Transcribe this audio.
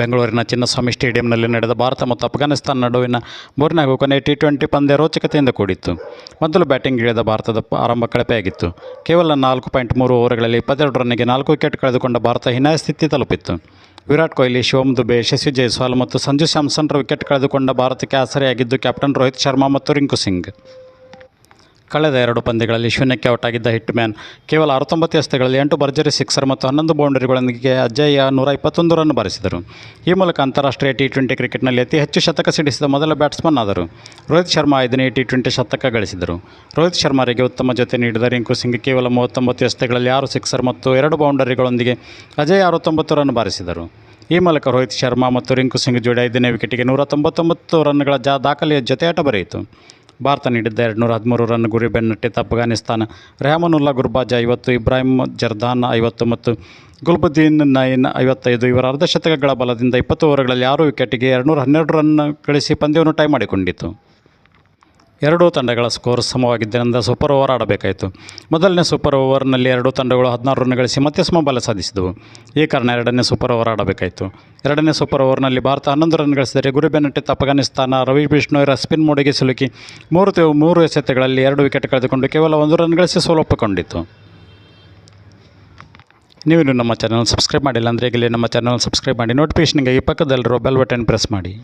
ಬೆಂಗಳೂರಿನ ಚಿನ್ನಸ್ವಾಮಿ ಸ್ಟೇಡಿಯಂನಲ್ಲಿ ನಡೆದ ಭಾರತ ಮತ್ತು ಅಫ್ಘಾನಿಸ್ತಾನ ನಡುವಿನ ಮೂರನೇ ಹಾಗೂ ಕೊನೆಯ ಟಿ ಟ್ವೆಂಟಿ ಪಂದ್ಯ ರೋಚಕತೆಯಿಂದ ಕೂಡಿತ್ತು. ಮೊದಲು ಬ್ಯಾಟಿಂಗ್ ಇಳಿದ ಭಾರತದ ಆರಂಭ ಕಳಪೆಯಾಗಿತ್ತು. ಕೇವಲ ನಾಲ್ಕು ಪಾಯಿಂಟ್ ಮೂರು ಓವರ್ಗಳಲ್ಲಿ ಇಪ್ಪತ್ತೆರಡು ರನ್ನಿಗೆ ನಾಲ್ಕು ವಿಕೆಟ್ ಕಳೆದುಕೊಂಡ ಭಾರತ ಹೀನಾಯ ಸ್ಥಿತಿ ತಲುಪಿತ್ತು. ವಿರಾಟ್ ಕೊಹ್ಲಿ ಶಿವಮ್ ದುಬೆ ಯಶಸ್ವಿ ಜೈಸ್ವಾಲ್ ಮತ್ತು ಸಂಜು ಸ್ಯಾಮ್ಸನ್ರ ವಿಕೆಟ್ ಕಳೆದುಕೊಂಡ ಭಾರತಕ್ಕೆ ಆಸರೆಯಾಗಿದ್ದು ಕ್ಯಾಪ್ಟನ್ ರೋಹಿತ್ ಶರ್ಮಾ ಮತ್ತು ರಿಂಕು ಸಿಂಗ್. ಕಳೆದ ಎರಡು ಪಂದ್ಯಗಳಲ್ಲಿ ಶೂನ್ಯಕ್ಕೆ ಔಟ್ ಆಗಿದ್ದ ಹಿಟ್ ಮ್ಯಾನ್ ಕೇವಲ ಅರವತ್ತೊಂಬತ್ತು ಎಸೆತಗಳಲ್ಲಿ ಎಂಟು ಭರ್ಜರಿ ಸಿಕ್ಸರ್ ಮತ್ತು ಹನ್ನೊಂದು ಬೌಂಡರಿಗಳೊಂದಿಗೆ ಅಜಯ್ಯ ನೂರ ಇಪ್ಪತ್ತೊಂದು ರನ್ ಬಾರಿಸಿದರು. ಈ ಮೂಲಕ ಅಂತಾರಾಷ್ಟ್ರೀಯ ಟಿ ಟ್ವೆಂಟಿ ಕ್ರಿಕೆಟ್ನಲ್ಲಿ ಅತಿ ಹೆಚ್ಚು ಶತಕ ಸಿಡಿಸಿದ ಮೊದಲ ಬ್ಯಾಟ್ಸ್ಮನ್ ಆದರು. ರೋಹಿತ್ ಶರ್ಮಾ ಐದನೇ ಟಿ ಟ್ವೆಂಟಿ ಶತಕ ಗಳಿಸಿದರು. ರೋಹಿತ್ ಶರ್ಮಾರಿಗೆ ಉತ್ತಮ ಜೊತೆ ನೀಡಿದ ರಿಂಕು ಸಿಂಗ್ ಕೇವಲ ಮೂವತ್ತೊಂಬತ್ತು ಎಸೆತಗಳಲ್ಲಿ ಆರು ಸಿಕ್ಸರ್ ಮತ್ತು ಎರಡು ಬೌಂಡರಿಗಳೊಂದಿಗೆ ಅಜಯ್ ಅರವತ್ತೊಂಬತ್ತು ರನ್ ಬಾರಿಸಿದರು. ಈ ಮೂಲಕ ರೋಹಿತ್ ಶರ್ಮಾ ಮತ್ತು ರಿಂಕು ಸಿಂಗ್ ಜೋಡಿ ಐದನೇ ವಿಕೆಟಿಗೆ ನೂರ ತೊಂಬತ್ತೊಂಬತ್ತು ರನ್ಗಳ ಜಾ, ದಾಖಲೆಯ ಜೊತೆಯಾಟ ಬರೆಯಿತು. ಭಾರತ ನೀಡಿದ್ದ ಎರಡುನೂರ ಹದಿಮೂರು ರನ್ ಗುರಿ ಬೆನ್ನಟ್ಟಿತ್ತು ಅಫ್ಘಾನಿಸ್ತಾನ. ರೆಹಮಾನುಲ್ಲಾ ಗುರ್ಬಾಜ್ ಐವತ್ತು, ಇಬ್ರಾಹಿಂ ಜರ್ದಾನ್ ಐವತ್ತು ಮತ್ತು ಗುಲ್ಬುದ್ದೀನ್ ನೈನ್ ಐವತ್ತೈದು ಇವರ ಅರ್ಧಶತಕಗಳ ಬಲದಿಂದ ಇಪ್ಪತ್ತು ಓವರ್ಗಳಲ್ಲಿ ಆರು ವಿಕೆಟ್ಗೆ ಎರಡುನೂರ ಹನ್ನೆರಡು ರನ್ ಗಳಿಸಿ ಪಂದ್ಯವನ್ನು ಟೈ ಮಾಡಿಕೊಂಡಿತು. ಎರಡೂ ತಂಡಗಳ ಸ್ಕೋರ್ ಸಮವಾಗಿದ್ದರಿಂದ ಸೂಪರ್ ಓವರ್ ಆಡಬೇಕಾಯಿತು. ಮೊದಲನೇ ಸೂಪರ್ ಓವರ್ನಲ್ಲಿ ಎರಡೂ ತಂಡಗಳು ಹದಿನಾರು ರನ್ ಗಳಿಸಿ ಮತ್ತೆ ಸಮಬಲ ಸಾಧಿಸಿದವು. ಈ ಕಾರಣ ಎರಡನೇ ಸೂಪರ್ ಓವರ್ ಆಡಬೇಕಾಯಿತು. ಎರಡನೇ ಸೂಪರ್ ಓವರ್ನಲ್ಲಿ ಭಾರತ ಹನ್ನೊಂದು ರನ್ ಗಳಿಸಿದರೆ ಗುರಿ ಬೆನ್ನಟ್ಟಿದ್ದ ಅಫ್ಘಾನಿಸ್ತಾನ ರವಿ ಬಿಷ್ಣೋಯರ ಸ್ಪಿನ್ ಮೋಡಿಗೆ ಸಿಲುಕಿ ಮೂರು ಮೂರು ಎಸೆತಗಳಲ್ಲಿ ಎರಡು ವಿಕೆಟ್ ಕಳೆದುಕೊಂಡು ಕೇವಲ ಒಂದು ರನ್ ಗಳಿಸಿ ಸೋಲೊಪ್ಪಿಕೊಂಡಿತು. ನೀವು ನಮ್ಮ ಚಾನಲ್ ಸಬ್ಸ್ಕ್ರೈಬ್ ಮಾಡಿಲ್ಲ ಅಂದರೆ ಈಗಲೇ ನಮ್ಮ ಚಾನಲ್ ಸಬ್ಸ್ಕ್ರೈಬ್ ಮಾಡಿ. ನೋಟಿಫಿಕೇಷನ್ಗಾಗಿ ಪಕ್ಕದಲ್ಲಿರೋ ಬೆಲ್ ಬಟನ್ ಪ್ರೆಸ್ ಮಾಡಿ.